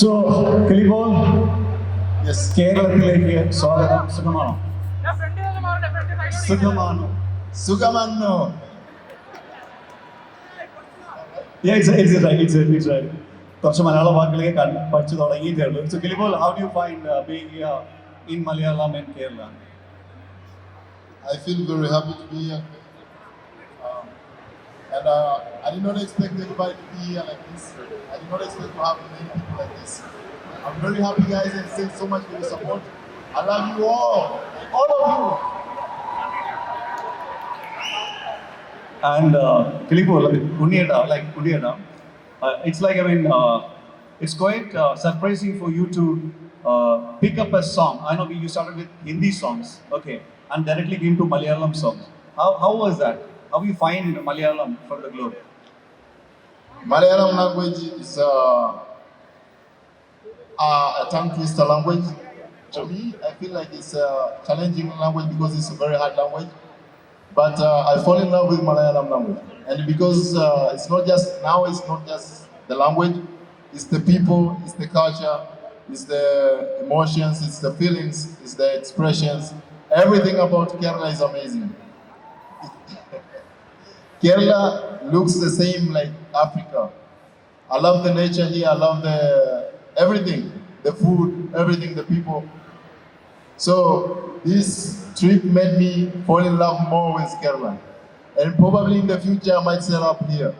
So കിളിപോൾ yes കേരളത്തിലേക്ക് സ്വാഗതം സുഖമാണോ സുഖമാണോ സുഖമന്നു Yeah, it's, it's right, it's, it's right. കുറച്ച് മലയാള വാക്കുകളൊക്കെ കണ്ട് പഠിച്ചു തുടങ്ങിയിട്ടേ ഉള്ളൂ so കിളിപോൾ how do you find being here in Malayalam and Kerala I feel very happy to be here. And uh, I did not expect everybody to be here like this. I did not expect to have many people like this. I'm very happy, guys, and thanks so much for your support. I love you all, all of you. And uh, Kilipur, like, like Unieta, uh, it's like, I mean, uh, it's quite uh, surprising for you to uh, pick up a song. I know you started with Hindi songs, okay, and directly came to Malayalam songs. How, how was that? How you find Malayalam from the globe? Malayalam language is uh, a tongue twister language. To me, I feel like it's a challenging language because it's a very hard language. But uh, I fall in love with Malayalam language. And because uh, it's not just, now it's not just the language, it's the people, it's the culture, it's the emotions, it's the feelings, it's the expressions. Everything about Kerala is amazing. Kerala looks the same like Africa. I love the nature here. I love the everything, the food, everything, the people. So this trip made me fall in love more with Kerala, and probably in the future I might set up here.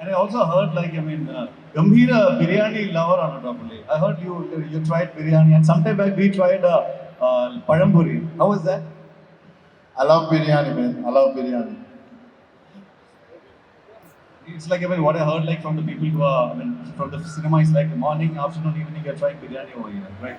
And I also heard, like, I mean, uh, Gambhira biryani lover on probably. I heard you you tried biryani, and sometime back we tried uh, uh, Padampuri. How was that? I love biryani, man. I love biryani. It's like I mean, what I heard like from the people who are I mean, from the cinema is like morning, afternoon, evening, you're trying biryani over here, right?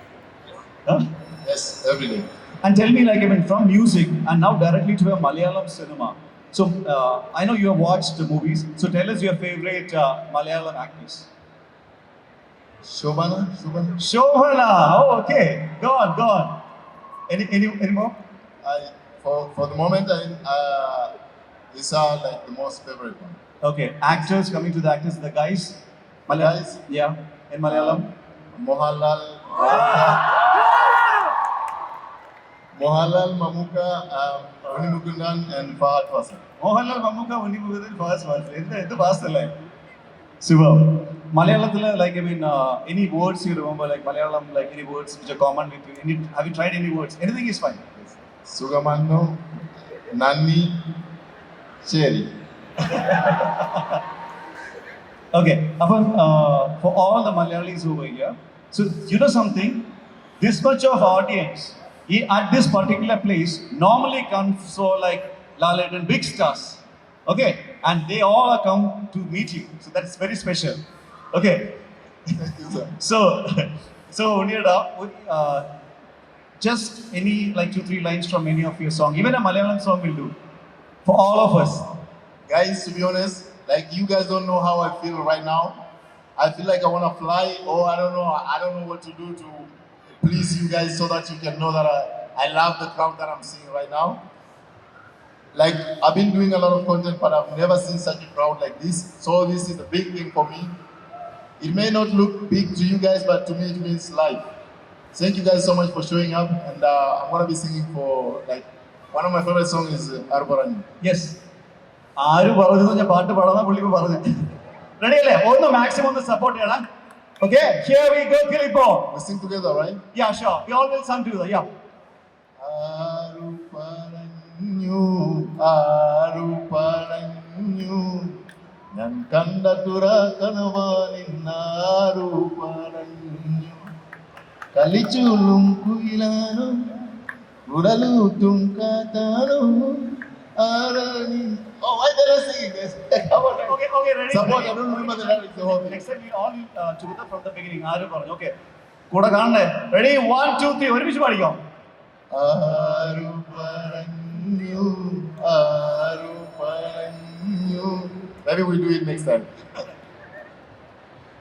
Huh? Yes, every day. And tell me, like I mean, from music and now directly to a Malayalam cinema. So uh, I know you have watched the movies. So tell us your favorite uh, Malayalam actress. Shobana, Shobana. Shobana. Oh, okay. Go on, go on. Any any any more? I for for the moment I uh, these are like the most favorite one. Okay, actors, coming to the actors, the guys. Malayalam. Guys? Yeah, in Malayalam. Um, Mohanlal. Mohanlal Mamuka, um, Unimukundan, and Fahad Fasan. Mohanlal Mamuka, Unimukundan, Fahad Fasan. It's the past line. Super. Malayalam, like, I mean, uh, any words you remember, like Malayalam, like any words which are common with you? Any, have you tried any words? Anything is fine. Sugamanno, Nanni, Cherry. okay, Afan, uh, for all the Malayalis over here, so you know something? This much of audience he, at this particular place normally comes for like Lalit and big stars. Okay, and they all come to meet you. So that's very special. Okay. so, so uh, just any like two, three lines from any of your song, even a Malayalam song will do for all of us. Guys, to be honest, like you guys don't know how I feel right now. I feel like I want to fly, or I don't know. I don't know what to do to please you guys so that you can know that I, I love the crowd that I'm seeing right now. Like I've been doing a lot of content, but I've never seen such a crowd like this. So this is a big thing for me. It may not look big to you guys, but to me it means life. Thank you guys so much for showing up, and uh, I'm gonna be singing for like one of my favorite songs is uh, Arborani. Yes ആര് പറഞ്ഞു ഞാൻ പാട്ട് പാടാൻ പുള്ളി പറഞ്ഞു. Ready അല്ലേ? ഒന്ന് maximum ഒന്ന് സപ്പോർട്ട് ചെയ്യണം. Okay here we go കിളിപ്പോ listen together right? Ya so we all will some to ya ആരു പറഞ്ഞു ആരു പറഞ്ഞു. ഞാൻ കണ്ട തുറക്കണവാനിന്നാരു പറഞ്ഞു. കളിച്ചുള്ളും കുയിലാനും ഉടലൂട്ടും കാത്താനും ആരാണി Oh, why did I sing this? Okay, okay, ready Support, I don't remember the lyrics the whole thing. Next time we all together from the beginning ആര് പറഞ്ഞു? ഓക്കേ കൂടെ കാണണേ. റെഡി 1 2 3 ഒരുമിച്ച് പാടിക്കോ. ആരു പറഞ്ഞു ആരു പറഞ്ഞു. Maybe we'll do it next time.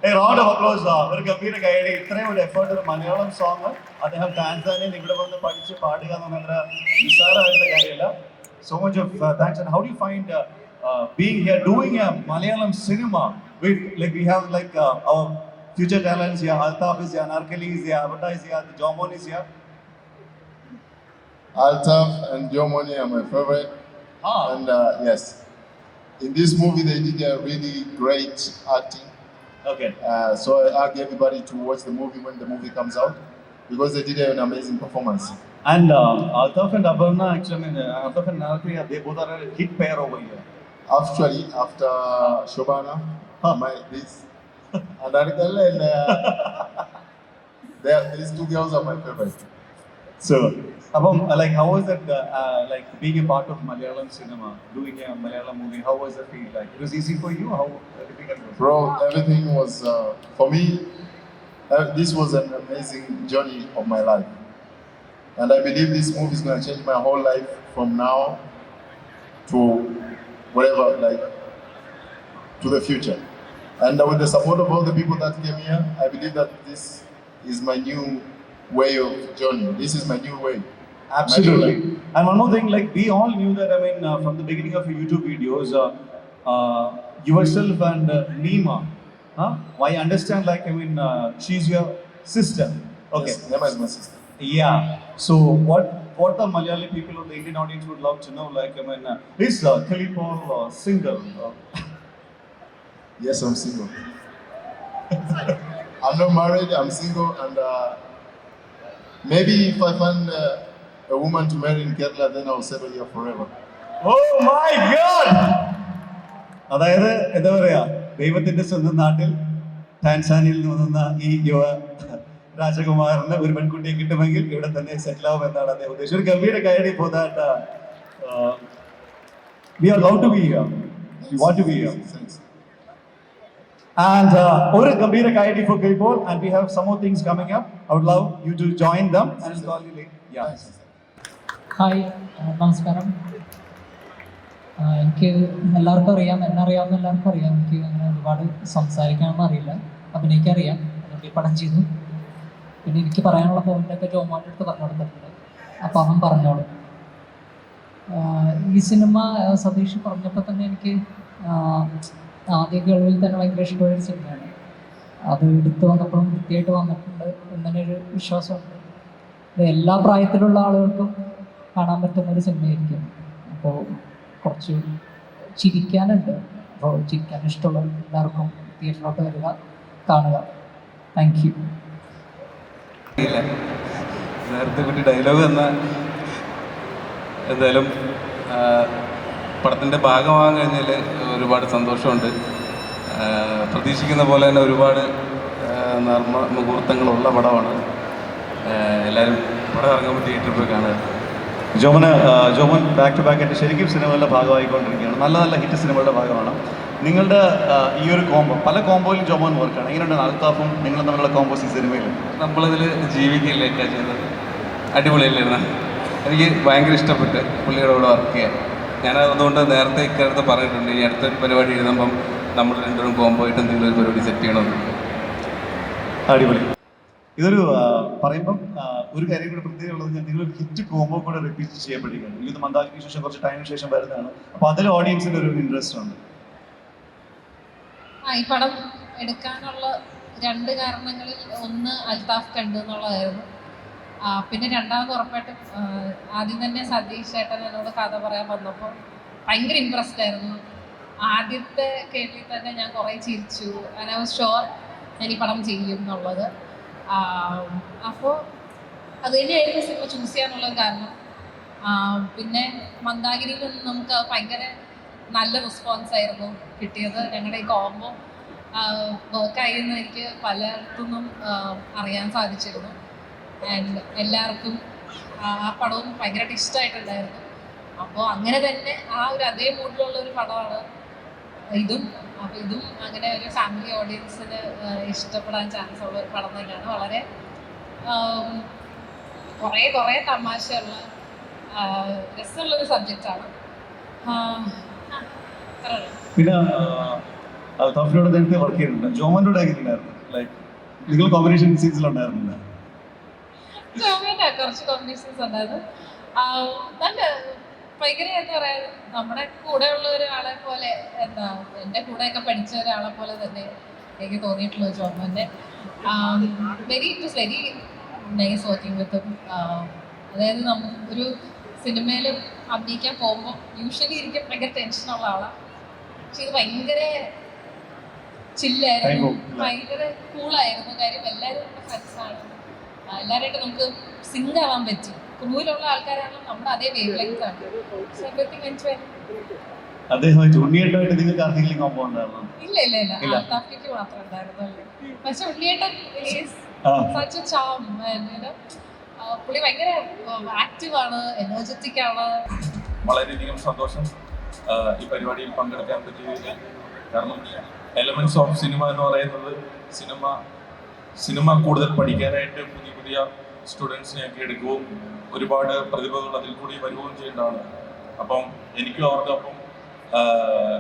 A round of applause ഒരു ഗംഭീര ഗൈഡ്. ഇത്രയും ഒരു എഫേർട്ട് ഒരു മലയാളം സോങ് അദ്ദേഹം ടാൻസാനിയിൽ ഇവിടെ വന്ന് പഠിച്ച് പാടുക എന്ന് പറഞ്ഞാൽ നിസ്സാരമായിട്ടുള്ള കാര്യമല്ല So much of uh, thanks. And how do you find uh, uh, being here, doing a Malayalam cinema? We like we have like uh, our future talents here. Altaf is here, Narkali is here, Avatar is here, the Jomon is here. Altaf and Jomoni are my favorite. Ah. And uh, yes, in this movie they did a really great acting. Okay. Uh, so I urge everybody to watch the movie when the movie comes out because they did an amazing performance. And uh, Altaf and Abarna, actually, I mean, uh, Altaf and Narkali, they both are a hit pair over here. Actually, after Shobana, Huh. my this and Arikal and uh, they- these two girls are my favorite. So, Abam, uh, like, how was that, uh, uh, like, being a part of Malayalam cinema, doing a Malayalam movie, how was the feel like? It was easy for you? How uh, difficult was it? Bro, everything was uh, for me. Uh, this was an amazing journey of my life, and I believe this move is gonna change my whole life from now to whatever, like to the future. And with the support of all the people that came here, I believe that this is my new way of journey. This is my new way. Absolutely. And one more thing, like we all knew that. I mean, uh, from the beginning of your YouTube videos, uh, uh, yourself and uh, Nima. Huh? I understand. Like, I mean, uh, she's your sister. Okay. Yes, Nema is my sister. Yeah. So what? What the Malayali people or the Indian audience would love to know, like, I mean, uh, is uh, Kelly Paul uh, single? Uh, Yes, I'm single. I'm not married, I'm single, and uh, maybe if I find uh, a woman to marry in Kerala, then I'll settle here forever. Oh my God! അതായത് എന്താ പറയാ ദൈവത്തിന്റെ സ്വന്തം നാട്ടിൽ ടാൻസാനിയിൽ നിന്ന് വന്ന ഈ യുവ രാജകുമാരന് ഒരു പെൺകുട്ടിയെ കിട്ടുമെങ്കിൽ ഇവിടെ തന്നെ സെറ്റിൽ ആവും എന്നാണ് അദ്ദേഹം ഉദ്ദേശിച്ചത്. ഒരു ഗംഭീര കയറി പോതാട്ട we to be here we want to be here. And uh, we have some more things coming up. I would love you to join them and I'll call you later. Yeah. നമസ്കാരം. എനിക്ക് എല്ലാവർക്കും അറിയാം. എന്നെ അറിയാവുന്ന എല്ലാവർക്കും അറിയാം. എനിക്ക് അങ്ങനെ ഒരുപാട് സംസാരിക്കാനൊന്നും അറിയില്ല. അഭിനയിക്കാൻ അറിയാം. അതുകൊണ്ട് ചെയ്തു. പിന്നെ എനിക്ക് പറയാനുള്ള പോയിന്റൊക്കെ ജോമാന്റെ അടുത്ത് പറഞ്ഞു കൊടുത്തിട്ടുണ്ട് അപ്പോൾ അവൻ പറഞ്ഞോളും. ഈ സിനിമ സതീഷ് പറഞ്ഞപ്പോൾ തന്നെ എനിക്ക് ആദ്യ കേൾവിൽ തന്നെ ഭയങ്കര ഇഷ്ടമുള്ളൊരു സിനിമയാണ്. അത് എടുത്തു വന്നപ്പോഴും വൃത്തിയായിട്ട് വന്നിട്ടുണ്ട് എന്നൊരു വിശ്വാസമുണ്ട്. ഇത് എല്ലാ പ്രായത്തിലുള്ള ആളുകൾക്കും കാണാൻ പറ്റുന്ന ഒരു സിനിമയായിരിക്കും. അപ്പോൾ കുറച്ച് ചിരിക്കാനുണ്ട്. അപ്പോൾ ചിരിക്കാൻ ഇഷ്ടമുള്ള എല്ലാവർക്കും തിയേറ്ററിലോട്ട് വരിക കാണുക. താങ്ക് യു നേരത്തെ കുട്ടി ഡയലോഗ് എന്ന എന്തായാലും പടത്തിന്റെ ഭാഗമാകാൻ കഴിഞ്ഞാൽ ഒരുപാട് സന്തോഷമുണ്ട്. പ്രതീക്ഷിക്കുന്ന പോലെ തന്നെ ഒരുപാട് നർമ്മ മുഹൂർത്തങ്ങളുള്ള പടമാണ്. എല്ലാവരും പടം ഇറങ്ങുമ്പോൾ തിയേറ്ററിൽ പോയി കാണുക. ജോമന് ജോമൻ ബാക്ക് ടു ബാക്ക് ആയിട്ട് ശരിക്കും സിനിമകളുടെ ഭാഗമായിക്കൊണ്ടിരിക്കുകയാണ്. നല്ല നല്ല ഹിറ്റ് സിനിമകളുടെ ഭാഗമാണ്. നിങ്ങളുടെ ഈ ഒരു കോംബോ പല കോംബോയിലും ജോമൻ വർക്കാണ് എങ്ങനെയുണ്ട്? അൽത്താഫും നിങ്ങൾ തമ്മിലുള്ള കോംബോസ് ഈ സിനിമയിൽ നമ്മളിതിൽ ജീവിക്കില്ലേ ചെയ്തത്? ചെയ്യുന്നത് അടിപൊളിയല്ലായിരുന്നു? എനിക്ക് ഭയങ്കര ഇഷ്ടപ്പെട്ട് പുള്ളിയുടെ കൂടെ വർക്ക് ചെയ്യാൻ. ഞാൻ അതുകൊണ്ട് നേരത്തെ ഇക്കാലത്ത് പറഞ്ഞിട്ടുണ്ട്. ഈ അടുത്ത പരിപാടി എഴുതുമ്പം നമ്മൾ രണ്ടുപേരും കോമ്പോ ആയിട്ട് എന്തെങ്കിലും ഒരു പരിപാടി സെറ്റ് ചെയ്യണമെന്ന്. അടിപൊളി. ഇതൊരു പറയുമ്പം ഒരു കാര്യം കൂടെ പ്രത്യേകത ഉള്ളത് ഞാൻ നിങ്ങളൊരു ഹിറ്റ് കോമോ കൂടെ റിപ്പീറ്റ് ചെയ്യപ്പെടുകയാണ് ഇത് മന്ദാക്കിന് ശേഷം കുറച്ച് ടൈമിന് ശേഷം വരുന്നതാണ്. അപ്പൊ അതിൽ ഓഡിയൻസിന് ഒരു ഇൻട്രസ്റ്റ് ഉണ്ട്. ഈ പടം എടുക്കാനുള്ള രണ്ട് കാരണങ്ങളിൽ ഒന്ന് അൽതാഫ് കണ്ടു എന്നുള്ളതായിരുന്നു. പിന്നെ രണ്ടാമത് ഉറപ്പായിട്ടും ആദ്യം തന്നെ സതീഷ് ചേട്ടൻ എന്നോട് കഥ പറയാൻ വന്നപ്പോൾ ഭയങ്കര ഇൻട്രസ്റ്റ് ആയിരുന്നു. ആദ്യത്തെ കേട്ടിൽ തന്നെ ഞാൻ കുറേ ചിരിച്ചു. ഐ വാസ് ഷുവർ ഞാൻ ഈ പടം ചെയ്യും എന്നുള്ളത്. അപ്പോൾ അത് തന്നെയായിരുന്നു സിനിമ ചൂസ് ചെയ്യാനുള്ളത് കാരണം. പിന്നെ മന്ദാഗിരിയിൽ നിന്ന് നമുക്ക് ഭയങ്കര നല്ല റെസ്പോൺസ് ആയിരുന്നു കിട്ടിയത്. ഞങ്ങളുടെ ഈ കോംബോ വർക്കായി എന്ന് എനിക്ക് പലയിടത്തുനിന്നും അറിയാൻ സാധിച്ചിരുന്നു. ആൻഡ് എല്ലാവർക്കും ആ പടവും ഭയങ്കരമായിട്ട് ഇഷ്ടമായിട്ടുണ്ടായിരുന്നു അപ്പോൾ അങ്ങനെ തന്നെ ആ ഒരു അതേ മൂഡിലുള്ള ഒരു പടമാണ് ഇതും. അപ്പോൾ ഇതും അങ്ങനെ ഒരു ഫാമിലി ഓഡിയൻസിന് ഇഷ്ടപ്പെടാൻ ചാൻസ് ഉള്ള ഒരു പടം തന്നെയാണ് വളരെ കുറേ കുറേ തമാശയുള്ള രസമുള്ളൊരു സബ്ജക്റ്റാണ് പിന്നെ ആ, അൽത്താഫിനോട് നേരത്തെ വർക്ക് ചെയ്തിട്ടുണ്ട്. ജോമന്റെ കൂടെ എങ്ങനെയുണ്ടായിരുന്നു? ലൈക്ക് നിങ്ങൾ കോമ്പിനേഷൻ സീൻസിലുണ്ടായിരുന്നില്ല ചോമേന്റെ കുറച്ച് കോമ്പിനേഷൻസ് ഉണ്ടായിരുന്നു. നല്ല ഭയങ്കര എന്താ പറയാ നമ്മുടെ കൂടെ ഉള്ള ഒരാളെ പോലെ എന്താ എന്റെ കൂടെയൊക്കെ പഠിച്ച ഒരാളെ പോലെ തന്നെ എനിക്ക് തോന്നിയിട്ടുള്ള ജോബ് തന്നെ. Very it is very nice working with അതായത് നമ്മ ഒരു സിനിമയിൽ അഭിനയിക്കാൻ പോകുമ്പോൾ യൂഷ്വലി എനിക്ക് ഭയങ്കര ടെൻഷനുള്ള ആളാണ് പക്ഷെ ഇത് ഭയങ്കര ചില്ലായിരുന്നു. ഭയങ്കര കൂളായിരുന്നു കാര്യം എല്ലാവരും നമ്മുടെ ഫ്രണ്ട്സാണ് എല്ലാവരുമായിട്ട് നമുക്ക് സിങ്ക് ആവാൻ പറ്റി. ക്രൂവിലുള്ള ആൾക്കാരാണെങ്കിലും നമ്മുടെ അതേ വേവ് ലെങ്ത് ആണ്. അദ്ദേഹമായിട്ട് നിങ്ങൾക്ക് ആർക്കെങ്കിലും കോമ്പോ ഉണ്ടായിരുന്നു? ഇല്ല ഇല്ല ഇല്ല. ഇല്ല. അൽത്താഫിക്ക് മാത്രം ഉണ്ടായിരുന്നല്ലേ പക്ഷെ ഉണ്ണിയേട്ടൻ ആ. സച്ച് ചാം പുള്ളി ഭയങ്കര ആക്റ്റീവ് ആണ് എനർജറ്റിക് ആണ്. വളരെയധികം സന്തോഷം. ഈ പരിപാടിയിൽ പങ്കെടുക്കാൻ പറ്റിയതിൽ കാരണം എലമെന്റ്സ് ഓഫ് സിനിമ എന്ന് പറയുന്നത് സിനിമ സിനിമ കൂടുതൽ പഠിക്കാനായിട്ട് പുതിയ പുതിയ സ്റ്റുഡൻസിനെയൊക്കെ എടുക്കുകയും ഒരുപാട് പ്രതിഭകൾ അതിൽ കൂടി വരികയും ചെയ്യേണ്ടതാണ്. അപ്പം എനിക്കും അവർക്കൊപ്പം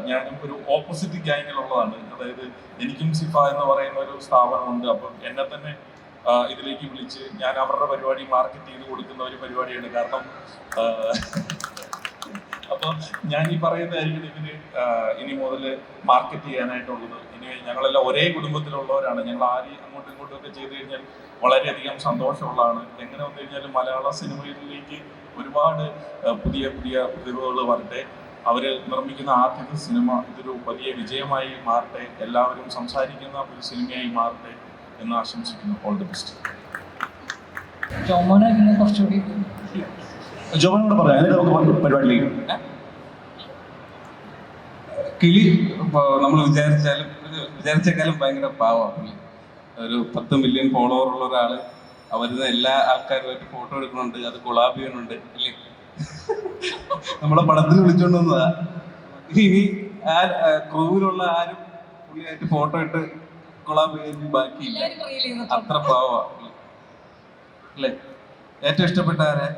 ഞാൻ ഞാനും ഒരു ഓപ്പോസിറ്റ് ഗ്യാങ്ങിലുള്ളതാണ് അതായത് എനിക്കും സിഫ എന്ന് പറയുന്ന ഒരു സ്ഥാപനമുണ്ട്. അപ്പം എന്നെ തന്നെ ഇതിലേക്ക് വിളിച്ച് ഞാൻ അവരുടെ പരിപാടി മാർക്കറ്റ് ചെയ്ത് കൊടുക്കുന്ന ഒരു പരിപാടിയാണ്. കാരണം അപ്പം ഞാൻ ഈ പറയുന്നതായിരിക്കും ഇതിന് ഇനി മുതൽ മാർക്കറ്റ് ചെയ്യാനായിട്ടുള്ളത്. ഇനി ഞങ്ങളെല്ലാം ഒരേ കുടുംബത്തിലുള്ളവരാണ്. ഞങ്ങൾ ആര് അങ്ങോട്ടും ഇങ്ങോട്ടും ഒക്കെ ചെയ്തു കഴിഞ്ഞാൽ വളരെയധികം സന്തോഷമുള്ളതാണ്. എങ്ങനെ വന്നു കഴിഞ്ഞാൽ മലയാള സിനിമയിലേക്ക് ഒരുപാട് പുതിയ പുതിയ പ്രതിഭകൾ വരട്ടെ. അവർ നിർമ്മിക്കുന്ന ആദ്യത്തെ സിനിമ ഇതൊരു വലിയ വിജയമായി മാറട്ടെ. എല്ലാവരും സംസാരിക്കുന്ന ഒരു സിനിമയായി മാറട്ടെ എന്ന് ആശംസിക്കുന്നു. ഓൾ ദി ബെസ്റ്റ് ജോമോനെ പിന്നെ കുറച്ചുകൂടി ജോബനോട് പറയാം. എന്നിട്ട് നമുക്ക് പരിപാടിയിലേക്ക്. കിളി നമ്മൾ വിചാരിച്ചാലും വിചാരിച്ചേക്കാളും ഭയങ്കര പാവമാണ് ഒരു പത്ത് മില്യൺ ഫോളോവർ ഉള്ള ഒരാൾ അവരുന്ന എല്ലാ ആൾക്കാരുമായിട്ട് ഫോട്ടോ എടുക്കുന്നുണ്ട് അത് കൊളാബ് ചെയ്യണുണ്ട് അല്ലേ? നമ്മളെ പടത്തിന് വിളിച്ചോണ്ട് വന്നതാ. ഇനി ആ ക്രൂവിലുള്ള ആരും പുള്ളിയായിട്ട് ഫോട്ടോ ഇട്ട് കൊളാബ് ചെയ്യാൻ ബാക്കിയില്ല. അത്ര പാവാ. അല്ലേ? ഏറ്റവും ഇഷ്ടപ്പെട്ട ആരെ?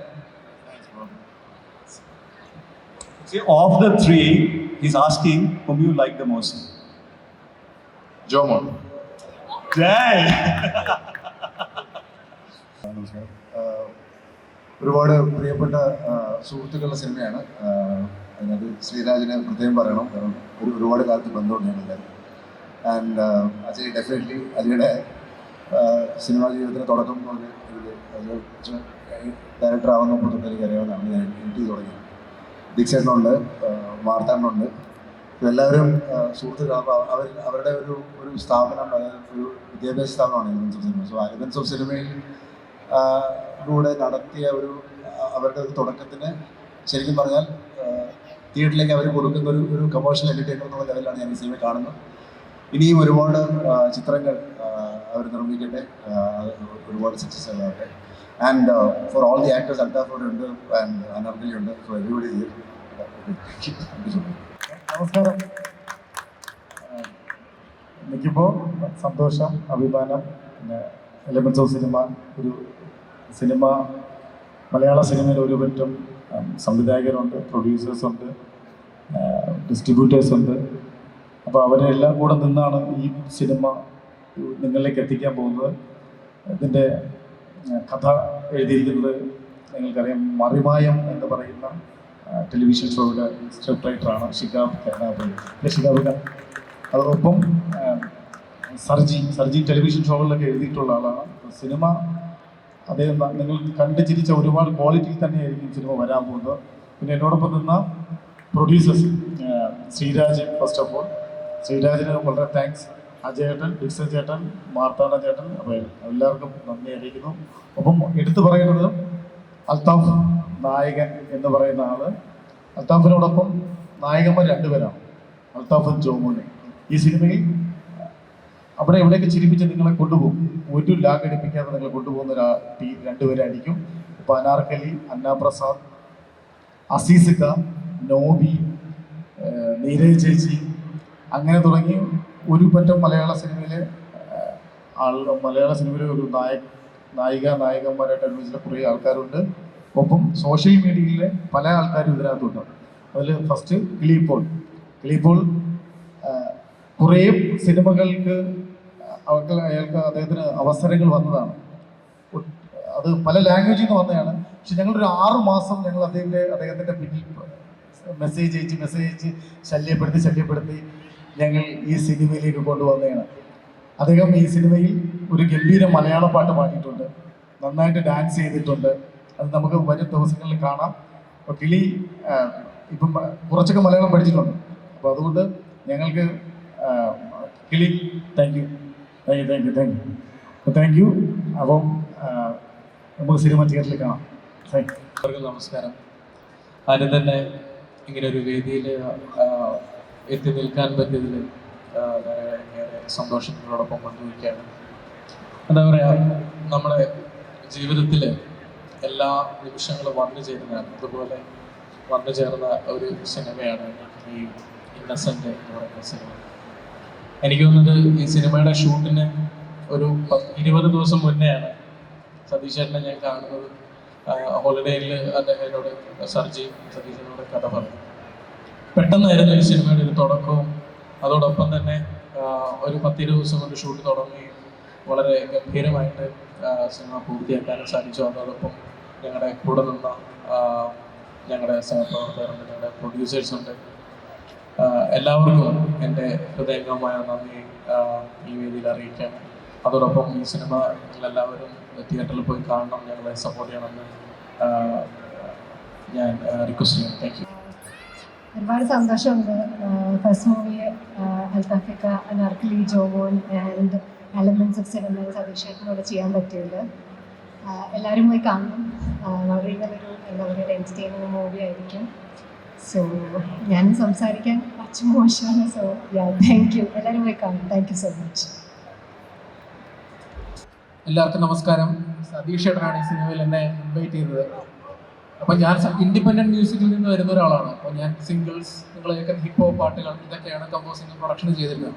See, of the three, he's asking whom you like the most. Jomon Dang! നമസ്കാരം ഒരുപാട് പ്രിയപ്പെട്ട സുഹൃത്തുക്കളുടെ സിനിമയാണ്. അതിനകത്ത് ശ്രീരാജിനെ പ്രത്യേകം പറയണം. കാരണം ഒരു ഒരുപാട് കാലത്ത് ബന്ധമുണ്ട് ഞങ്ങളെല്ലാവരും ആൻഡ് അജയ് ഡെഫിനറ്റ്ലി അജയുടെ സിനിമാ ജീവിതത്തിന് തുടക്കം മുതൽ ഇതിൽ ഡയറക്ടർ ആവുന്ന തൊട്ട് എനിക്ക് അറിയാവുന്നതാണ്. ഞാൻ ടി തുടങ്ങി. ദീക്ഷേട്ടനുണ്ട് മാർത്താണ്ടുണ്ട് എല്ലാവരും സുഹൃത്തുക്കൾ അപ്പോൾ അവർ അവരുടെ ഒരു ഒരു സ്ഥാപനം ഒരു വിദ്യാഭ്യാസ സ്ഥാപനമാണ് elements of cinema so elements of സിനിമയിൽ ലൂടെ നടത്തിയ ഒരു അവരുടെ ഒരു തുടക്കത്തിന് ശരിക്കും പറഞ്ഞാൽ തിയേറ്ററിലേക്ക് അവർ കൊടുക്കുന്ന ഒരു ഒരു കമേഴ്ഷ്യൽ എന്റർടൈൻമെന്റ് എന്നുള്ള ലെവലിലാണ് ഞാൻ ഈ സിനിമ കാണുന്നത്. ഇനിയും ഒരുപാട് ചിത്രങ്ങൾ അവർ നിർമ്മിക്കട്ടെ ഒരുപാട് സക്സസ് ആകട്ടെ. And for all the actors Althaf ഉണ്ട് ആൻഡ് അനർഗലി ഉണ്ട് സോ എവരിബഡി നമസ്കാരം. എനിക്കിപ്പോൾ സന്തോഷം അഭിമാനം പിന്നെ എലമെൻസ് ഓഫ് സിനിമ ഒരു സിനിമ മലയാള സിനിമയിൽ ഒരു പറ്റം സംവിധായകരുണ്ട് പ്രൊഡ്യൂസേഴ്സ് ഉണ്ട് ഡിസ്ട്രിബ്യൂട്ടേഴ്സ് ഉണ്ട്. അപ്പോൾ അവരെല്ലാം കൂടെ നിന്നാണ് ഈ സിനിമ നിങ്ങളിലേക്ക് എത്തിക്കാൻ പോകുന്നത്. ഇതിന്റെ കഥ എഴുതിയിരിക്കുന്നത് നിങ്ങൾക്കറിയാം മറിമായം എന്ന് പറയുന്ന ടെലിവിഷൻ ഷോയുടെ സ്ക്രിപ്റ്റ് റൈറ്ററാണ് ഷിഗാബ് കരുണാപള്ളി അല്ലെ ഷിഗാബ് അതോടൊപ്പം സർജി സർജി ടെലിവിഷൻ ഷോകളിലൊക്കെ എഴുതിയിട്ടുള്ള ആളാണ്. സിനിമ അദ്ദേഹം നിങ്ങൾ കണ്ടു ചിരിച്ച ഒരുപാട് ക്വാളിറ്റിയിൽ തന്നെയായിരിക്കും സിനിമ വരാൻ പോകുന്നത്. പിന്നെ എന്നോടൊപ്പം നിന്ന producers Sreeraj first of all ശ്രീരാജിന് വളരെ താങ്ക്സ് അജയേട്ടൻ ഡിക്സൺ ചേട്ടൻ മാർത്താണ ചേട്ടൻ അപ്പോൾ എല്ലാവർക്കും നന്ദി അറിയിക്കുന്നു. ഒപ്പം എടുത്തു പറയേണ്ടത് അൽത്താഫ് നായകൻ എന്ന് പറയുന്ന ആൾ. അൽത്താഫിനോടൊപ്പം നായകന്മാർ രണ്ടുപേരാണ്. അൽത്താഫും ജോമോണി ഈ സിനിമയിൽ അവിടെ എവിടെയൊക്കെ ചിരിപ്പിച്ച് നിങ്ങളെ കൊണ്ടുപോകും? ഒരു ലാഗ് അടിപ്പിക്കാതെ നിങ്ങളെ കൊണ്ടുപോകുന്ന ഒരു ടീ രണ്ടുപേരായിരിക്കും. ഇപ്പൊ അനാർക്കലി അന്നാപ്രസാദ് അസീസ് അസീസിക്ക നോബി നീരജ് ചേച്ചി അങ്ങനെ തുടങ്ങി ഒരു പറ്റം മലയാള സിനിമയിലെ ആൾ മലയാള സിനിമയിലെ ഒരു നായക നായിക നായകന്മാരായിട്ട് അനുഭവിച്ച കുറേ ആൾക്കാരുണ്ട്. ഒപ്പം സോഷ്യൽ മീഡിയയിലെ പല ആൾക്കാരും ഇതിനകത്തുണ്ട്. അതിൽ ഫസ്റ്റ് കിളിപ്പോൾ കിളിപ്പോൾ കുറേ സിനിമകൾക്ക് അവർക്ക് അയാൾക്ക് അദ്ദേഹത്തിന് അവസരങ്ങൾ വന്നതാണ്. അത് പല ലാംഗ്വേജിൽ നിന്ന് വന്നതാണ്. പക്ഷെ ഞങ്ങളൊരു ആറു മാസം ഞങ്ങൾ അദ്ദേഹത്തിന്റെ അദ്ദേഹത്തിന്റെ പിന്നിൽ മെസ്സേജ് അയച്ച് മെസ്സേജ് അയച്ച് ശല്യപ്പെടുത്തി ശല്യപ്പെടുത്തി ഞങ്ങൾ ഈ സിനിമയിലേക്ക് കൊണ്ടുവന്നതാണ്. അദ്ദേഹം ഈ സിനിമയിൽ ഒരു ഗംഭീര മലയാള പാട്ട് പാടിയിട്ടുണ്ട്. നന്നായിട്ട് ഡാൻസ് ചെയ്തിട്ടുണ്ട്. അത് നമുക്ക് വരും ദിവസങ്ങളിൽ കാണാം. അപ്പോൾ കിളി ഇപ്പം കുറച്ചൊക്കെ മലയാളം പഠിച്ചിട്ടുണ്ട്. അപ്പോൾ അതുകൊണ്ട് ഞങ്ങൾക്ക് കിളി thank you thank you thank you thank you അപ്പോൾ താങ്ക് യു അപ്പം നമുക്ക് സിനിമ തിയേറ്ററിൽ കാണാം. താങ്ക് യു നമസ്കാരം. ആദ്യം തന്നെ ഇങ്ങനെ ഒരു വേദിയിൽ എത്തി നിൽക്കാൻ പറ്റിയതിൽ സന്തോഷത്തിനോടൊപ്പം പങ്കുവയ്ക്കുകയാണ്. എന്താ പറയുക നമ്മുടെ ജീവിതത്തിൽ എല്ലാ നിമിഷങ്ങളും വന്നു ചേരുന്നതാണ് അതുപോലെ വന്നു ചേർന്ന ഒരു സിനിമയാണ് ഈ ഇന്നസെന്റ് എന്ന് പറയുന്ന സിനിമ. എനിക്ക് തോന്നുന്നത് ഈ സിനിമയുടെ ഷൂട്ടിന് ഒരു ഇരുപത് ദിവസം മുന്നെയാണ് സതീശേട്ടനെ ഞാൻ കാണുന്നത്. ഹോളിഡേയിൽ അദ്ദേഹം എന്നോട് സർജി സതീശനോട് കഥ പറഞ്ഞു. പെട്ടെന്നായിരുന്നു ഈ സിനിമയുടെ ഒരു തുടക്കവും. അതോടൊപ്പം തന്നെ ഒരു പത്തിരുപത് ദിവസം കൊണ്ട് ഷൂട്ട് തുടങ്ങുകയും വളരെ ഗംഭീരമായിട്ട് സിനിമ പൂർത്തിയാക്കാനും സാധിച്ചു. അതോടൊപ്പം ഞങ്ങളുടെ കൂടെ നിന്ന ഞങ്ങളുടെ സഹപ്രവർത്തകരുണ്ട് ഞങ്ങളുടെ പ്രൊഡ്യൂസേഴ്സ് ഉണ്ട് എല്ലാവർക്കും എന്റെ ഹൃദയംഗമായ നന്ദി ഈ വേദിയിൽ അറിയിക്കാൻ. അതോടൊപ്പം ഈ സിനിമ നിങ്ങളെല്ലാവരും തിയേറ്ററിൽ പോയി കാണണം ഞങ്ങളെ സപ്പോർട്ട് ചെയ്യണമെന്ന് ഞാൻ റിക്വസ്റ്റ് ചെയ്യുന്നു. താങ്ക് യു ഒരുപാട് സന്തോഷമുണ്ട്. First movie അൽത്താഫിക്ക Anarkali Jomon and elements of cinema സതീഷേട്ടനോട് ചെയ്യാൻ പറ്റിയത്. എല്ലാവരും പോയി കാണണം. വളരെ നല്ലൊരു എന്താ പറയുക എന്റർടൈനിങ് മൂവി ആയിരിക്കും. സോ ഞാൻ സംസാരിക്കാൻ കുറച്ച് മോശമാണ്. സോ യാ താങ്ക് യു എല്ലാവരും പോയി കാണും താങ്ക് യു സോ മച്ച് എല്ലാവർക്കും നമസ്കാരം. സതീഷ് ഏട്ടനാണ് ഈ സിനിമയിൽ എന്നെ ഇൻവൈറ്റ് ചെയ്തത്. അപ്പോൾ ഞാൻ ഇൻഡിപെൻഡന്റ് മ്യൂസിക്കിൽ നിന്ന് വരുന്ന ഒരാളാണ്. അപ്പോൾ ഞാൻ സിംഗിൾസ് നിങ്ങൾ കേൾക്കുന്ന ഹിപ്പ് ഹോപ്പ് പാട്ടുകൾ ഇതൊക്കെയാണ് കമ്പോസിങ് പ്രൊഡക്ഷൻ ചെയ്തിരുന്നത്.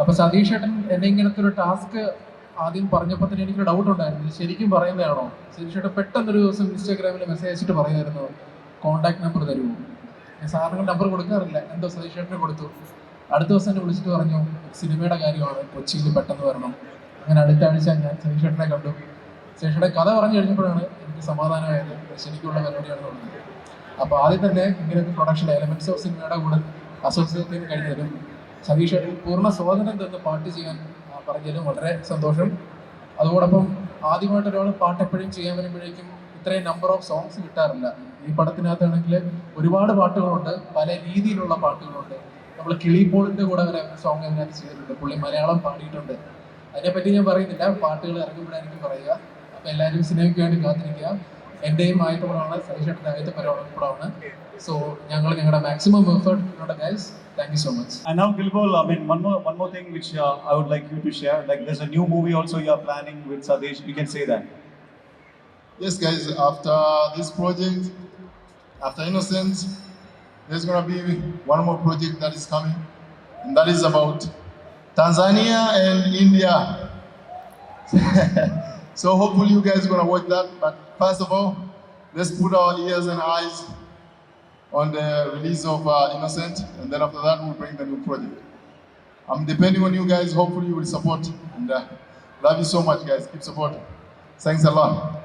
അപ്പോൾ സതീഷ് ഏട്ടൻ എന്നെ ഇങ്ങനത്തെ ഒരു ടാസ്ക് ആദ്യം പറഞ്ഞപ്പോൾ തന്നെ എനിക്കൊരു ഡൗട്ട് ഉണ്ടായിരുന്നു. ശരിക്കും പറയുന്നതാണോ? ശരിക്കും പെട്ടെന്നൊരു ദിവസം ഇൻസ്റ്റാഗ്രാമിൽ മെസ്സേജ് അയച്ചിട്ട് പറയുമായിരുന്നു കോൺടാക്ട് നമ്പർ തരുമോ ഞാൻ സാറിന് നമ്പർ കൊടുക്കാറില്ല. എന്തോ സതീഷ് ഏട്ടന് കൊടുത്തു. അടുത്ത ദിവസം എന്നെ വിളിച്ചിട്ട് പറഞ്ഞു സിനിമയുടെ കാര്യമാണ് കൊച്ചിയിൽ പെട്ടെന്ന് വരണം. അങ്ങനെ അടുത്ത ആഴ്ച ഞാൻ സതീഷേട്ടനെ കണ്ടു. സതീഷേട്ടൻ കഥ പറഞ്ഞു കഴിഞ്ഞപ്പോഴാണ് എനിക്ക് സമാധാനമായത്. ശരിക്കുള്ള പരിപാടിയാണ് തോന്നുന്നത്. അപ്പോൾ ആദ്യം തന്നെ ഇങ്ങനെ ഒരു പ്രൊഡക്ഷൻ എലമെന്റ്സ് ഓഫ് സിനിമയുടെ കൂടെ അസോസിയേറ്റ് കഴിഞ്ഞാലും സതീഷേട്ടൻ പൂർണ സ്വാതന്ത്ര്യം തന്ന് പാട്ട് ചെയ്യാൻ പറഞ്ഞതിലും വളരെ സന്തോഷം. അതോടൊപ്പം ആദ്യമായിട്ട് ഒരാൾ പാട്ട് എപ്പോഴും ചെയ്യാൻ വരുമ്പോഴേക്കും ഇത്രയും നമ്പർ ഓഫ് സോങ്സ് കിട്ടാറില്ല. ഈ പടത്തിനകത്താണെങ്കിൽ ഒരുപാട് പാട്ടുകളുണ്ട് പല രീതിയിലുള്ള പാട്ടുകളുണ്ട്. നമ്മൾ കിളിപ്പോളിന്റെ കൂടെ വരെ സോങ് അതിനകത്ത് ചെയ്തിട്ടുണ്ട്. പുള്ളി മലയാളം പാടിയിട്ടുണ്ട്. അതിനെപ്പറ്റി ഞാൻ പറയുന്നില്ല. പാട്ടുകൾ ഇറങ്ങുമ്പോഴായിരിക്കും പറയുക. അപ്പൊ എല്ലാവരും സിനിമയ്ക്ക് വേണ്ടി കാത്തിരിക്കുക. എന്റെയും ആയപ്പോഴാണ് സതീഷേട്ടൻ്റെ ആദ്യത്തെ പരിപാടിയാണ് സോ ഞങ്ങൾ ഞങ്ങളുടെ maximum effort guys thank you so much And now, Gilbol, I mean, one more, one more thing which uh, I would like you to share. Like, there's a new movie also you are planning with Sadesh. You can say that. Yes, guys, after this project, after Innocent, there's gonna be one more project that is coming, and that is about Tanzania and India. so hopefully you guys are gonna watch that. But first of all, let's put our ears and eyes on the release of uh, Innocent, and then after that we'll bring the new project. I'm depending on you guys. Hopefully you will support, and uh, love you so much, guys. Keep supporting. Thanks a lot.